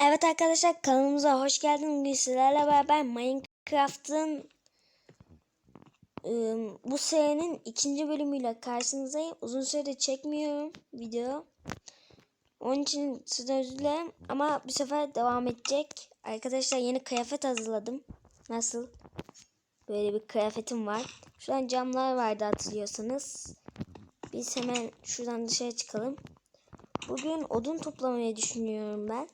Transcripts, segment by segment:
Evet arkadaşlar kanalımıza hoş geldiniz. Bugün sizlerle beraber Minecraft'ın ıı, bu serinin ikinci bölümüyle karşınızdayım. Uzun süredir çekmiyorum video. Onun için sizden özür dilerim ama bu sefer devam edecek. Arkadaşlar yeni kıyafet hazırladım. Nasıl? Böyle bir kıyafetim var. Şuradan camlar vardı hatırlıyorsanız. Biz hemen şuradan dışarı çıkalım. Bugün odun toplamayı düşünüyorum ben.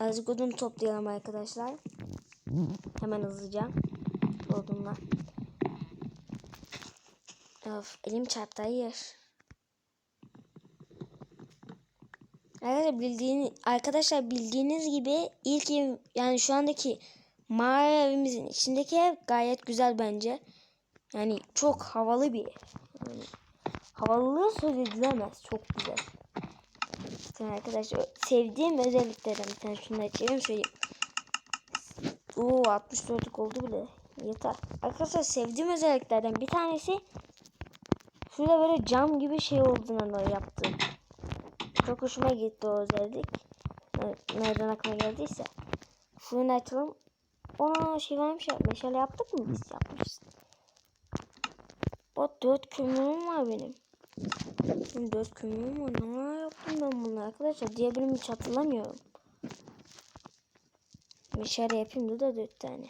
Azıcık odun toplayalım arkadaşlar. Hemen hızlıca. Odunlar. Of elim çarptı hayır. Arkadaşlar bildiğiniz, arkadaşlar bildiğiniz gibi ilk ev, yani şu andaki mağara evimizin içindeki ev gayet güzel bence. Yani çok havalı bir ev. Yani havalılığı söz edilemez. Çok güzel. Sen arkadaşlar sevdiğim özelliklerden bir tane şunu açayım söyleyeyim. Oo 64'lük oldu bile. Yeter. Arkadaşlar sevdiğim özelliklerden bir tanesi şurada böyle cam gibi şey olduğundan dolayı yaptım. Çok hoşuma gitti o özellik. Nereden aklıma geldiyse. Şunu açalım. Ona şey varmış ya. Meşale yaptık mı biz? Yapmışız. O dört kömürüm var benim. Dört kömürüm var. Ne yaptım ben bunu arkadaşlar? Diğer bölümü hiç hatırlamıyorum. Meşale yapayım da, dört tane.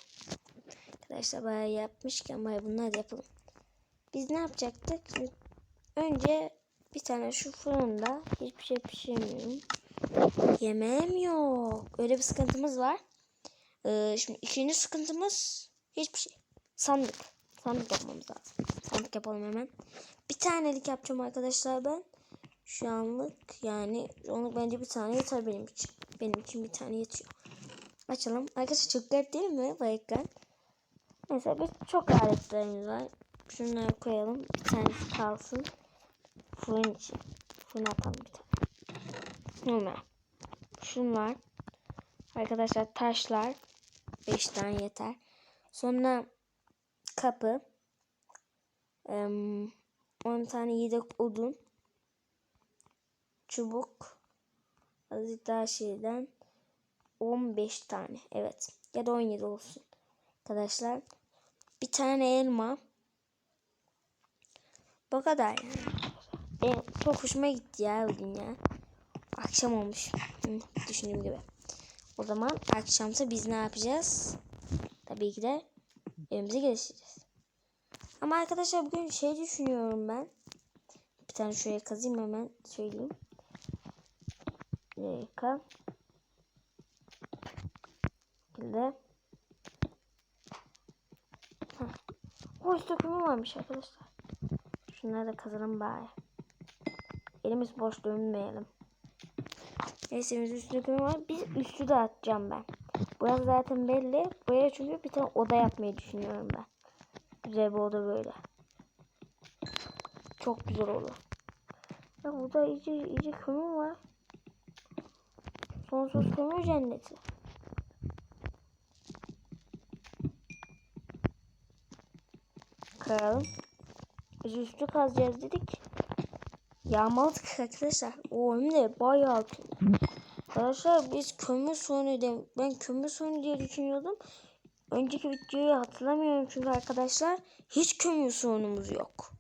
Arkadaşlar bayağı yapmışken bayağı bunları da yapalım. Biz ne yapacaktık? Önce bir tane şu fırında hiçbir şey pişirmiyorum. Yemeğim yok. Öyle bir sıkıntımız var. Ee, şimdi ikinci sıkıntımız hiçbir şey. Sandık. Sandık yapmamız lazım. Sandık yapalım hemen. Bir tanelik yapacağım arkadaşlar ben. Şu anlık yani onluk bence bir tane yeter benim için. Benim için bir tane yetiyor. Açalım. Arkadaşlar çok garip değil mi bu ekran? Mesela biz çok aletlerimiz var. Şunları koyalım. Bir tanesi kalsın. Fırın için. Fırına atalım bir tane. Normal. Şunlar. Arkadaşlar taşlar. 5 tane yeter. Sonra kapı. 10 tane yedek odun. Çubuk. Azıcık daha şeyden. 15 tane. Evet. Ya da 17 olsun. Arkadaşlar. Bir tane elma. Bu kadar yani. Benim çok hoşuma gitti ya bugün ya. Akşam olmuş. Hı, düşündüğüm gibi. O zaman akşamsa biz ne yapacağız? Tabii ki de evimize geliştireceğiz. Ama arkadaşlar bugün şey düşünüyorum ben. Bir tane şuraya kazayım hemen söyleyeyim. Bir dakika. şekilde. O üst dökümü varmış arkadaşlar. Şunları da kazalım bari. Elimiz boş dönmeyelim. Neyse biz üst dökümü var. Biz üstü de atacağım ben. Burası zaten belli. Buraya çünkü bir tane oda yapmayı düşünüyorum ben. Güzel bir oda böyle. Çok güzel olur. Ya burada iyice, iyice kömür var. Sonsuz kömür cenneti. Kıralım. Biz üstü kazacağız dedik. Yağmaladık arkadaşlar. O hem de bayağı kömür. Arkadaşlar biz kömür sorunu de ben kömür sorunu diye düşünüyordum. Önceki videoyu hatırlamıyorum çünkü arkadaşlar hiç kömür sorunumuz yok.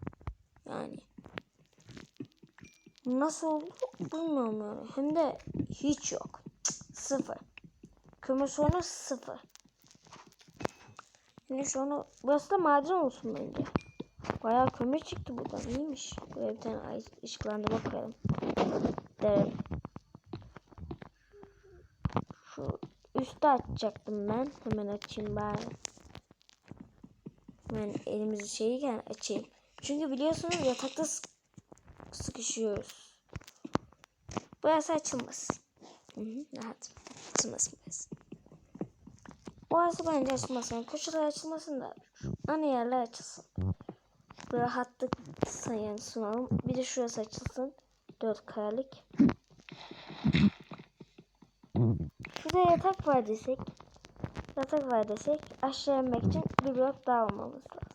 Yani nasıl oldu bilmiyorum yani. Hem de hiç yok. Sıfır. Kömür sorunu sıfır. Şimdi şu an burası da maden olsun bence. Bayağı kömür çıktı buradan. İyiymiş. Buraya bir tane ışıklandırma koyalım. Derim. Üstte açacaktım ben. Hemen açayım bari. Hemen elimizi şeyken açayım. Çünkü biliyorsunuz yatakta sık sıkışıyoruz. Burası açılmaz. Hı hı, rahat. Açılmasın burası. Orası bence açılmasın. Köşeler açılmasın da ana yerler açılsın. Rahatlık sayın sunalım. Bir de şurası açılsın. Dört karelik. Şurada yatak var desek. Yatak var desek. Aşağı inmek için bir blok daha olmamız lazım.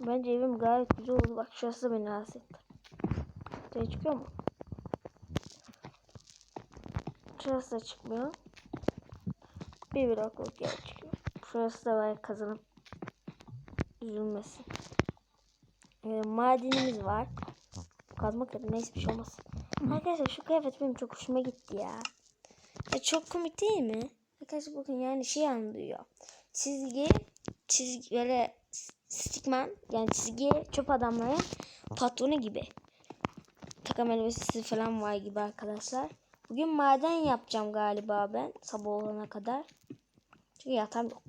Bence evim gayet güzel oldu. Bak şurası beni rahatsız etti. Buraya çıkıyor mu? Şurası da çıkmıyor. Bir blokluk yer çıkıyor. Şurası da var kazanım. Üzülmesin. Ee, madenimiz var. Kazma kadın neyse bir şey olmaz. Arkadaşlar şu kıyafet benim çok hoşuma gitti ya. ya çok komik değil mi? Arkadaşlar bakın yani şey anlıyor. Çizgi, çizgi böyle stigman yani çizgi çöp adamların patronu gibi. Takım elbisesi falan var gibi arkadaşlar. Bugün maden yapacağım galiba ben sabah olana kadar. Çünkü yatağım yok.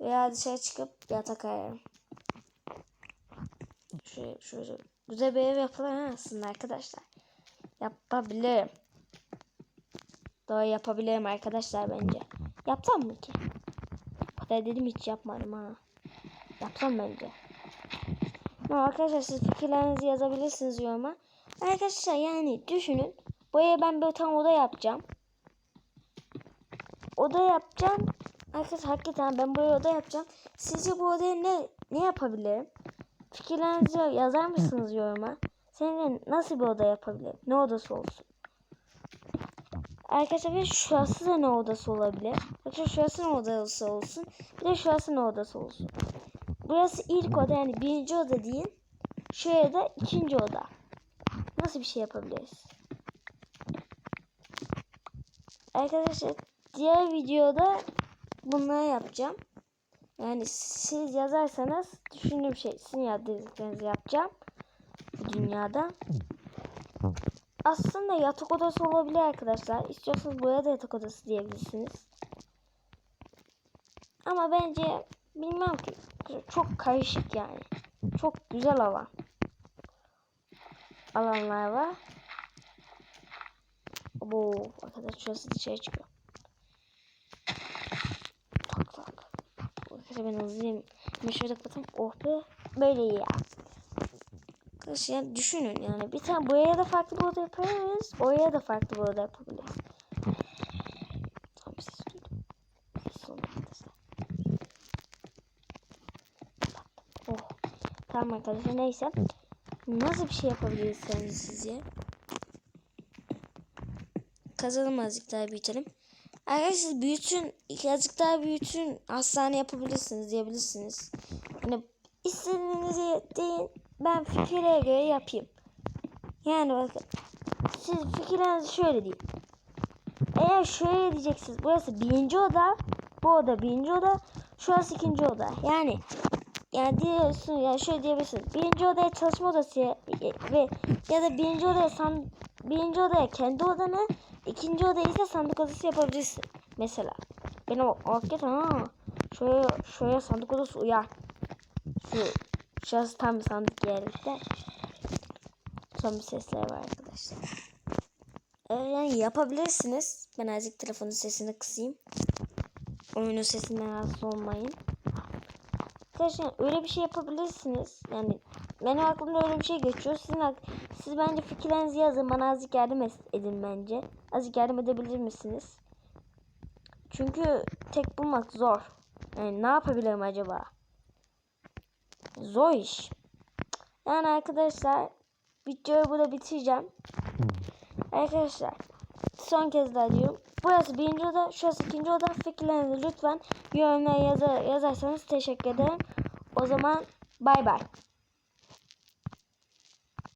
Veya dışarı çıkıp yatak ararım. Şöyle, şöyle güzel bir ev aslında arkadaşlar. Yapabilirim. Doğru yapabilirim arkadaşlar bence. Yapsam mı ki? Kadar dedim hiç yapmadım ha. Yapsam bence. Ama arkadaşlar siz fikirlerinizi yazabilirsiniz yoruma. Arkadaşlar yani düşünün. Buraya ben bir tam oda yapacağım. Oda yapacağım. Arkadaşlar hakikaten ben buraya oda yapacağım. Sizce bu odaya ne ne yapabilirim? Fikirlerinizi yazar mısınız yoruma? Senin nasıl bir oda yapabilirim? Ne odası olsun? Arkadaşlar bir şurası da ne odası olabilir? Arkadaşlar şurası ne odası olsun? Bir de şurası ne odası olsun? Burası ilk oda yani birinci oda deyin. Şuraya da ikinci oda. Nasıl bir şey yapabiliriz? Arkadaşlar diğer videoda bunları yapacağım. Yani siz yazarsanız düşündüğüm şey sizin yazdıklarınızı yapacağım. Bu dünyada. Aslında yatak odası olabilir arkadaşlar. İstiyorsanız buraya da yatak odası diyebilirsiniz. Ama bence bilmem ki çok karışık yani. Çok güzel alan. Alanlar var. Bu arkadaşlar şurası dışarı çıkıyor. Arkadaşlar ben hızlıyım. Ben şöyle kapatayım. Oh be. Böyle iyi ya. Arkadaşlar düşünün yani. Bir tane buraya da farklı bir oda yaparız. Oraya da farklı bir oda yapabiliriz. Tam ses duydum. Ses oldu arkadaşlar. Oh. Tamam arkadaşlar neyse. Nasıl bir şey yapabiliriz sizce? Kazalım azıcık daha büyütelim. Arkadaşlar büyütün, azıcık daha büyütün, hastane yapabilirsiniz diyebilirsiniz. Hani istediğinizi deyin, ben fikire göre yapayım. Yani bakın, siz fikirlerinizi şöyle deyin. Eğer şöyle diyeceksiniz, burası birinci oda, bu oda birinci oda, şurası ikinci oda. Yani yani diyorsun yani şöyle diyebilirsin. Birinci odaya çalışma odası ve ya da birinci odaya san birinci odaya kendi odanı, ikinci odaya ise sandık odası yapabilirsin. Mesela. Benim hakikaten ha. Şöyle şöyle sandık odası uyar. Şu şurası tam bir sandık yerlikte. Son bir sesler var arkadaşlar. Ee, yani yapabilirsiniz. Ben azıcık telefonun sesini kısayım. Oyunun sesinden rahatsız olmayın. Arkadaşlar öyle bir şey yapabilirsiniz. Yani benim aklımda öyle bir şey geçiyor. Sizin siz bence fikirlerinizi yazın. Bana azıcık yardım edin bence. Azıcık yardım edebilir misiniz? Çünkü tek bulmak zor. Yani ne yapabilirim acaba? Zor iş. Yani arkadaşlar videoyu burada bitireceğim. Arkadaşlar son kez daha diyorum. Burası birinci oda, şurası ikinci oda. Fikirlerinizi lütfen yorumlara yazar, yazarsanız teşekkür ederim. O zaman bay bay.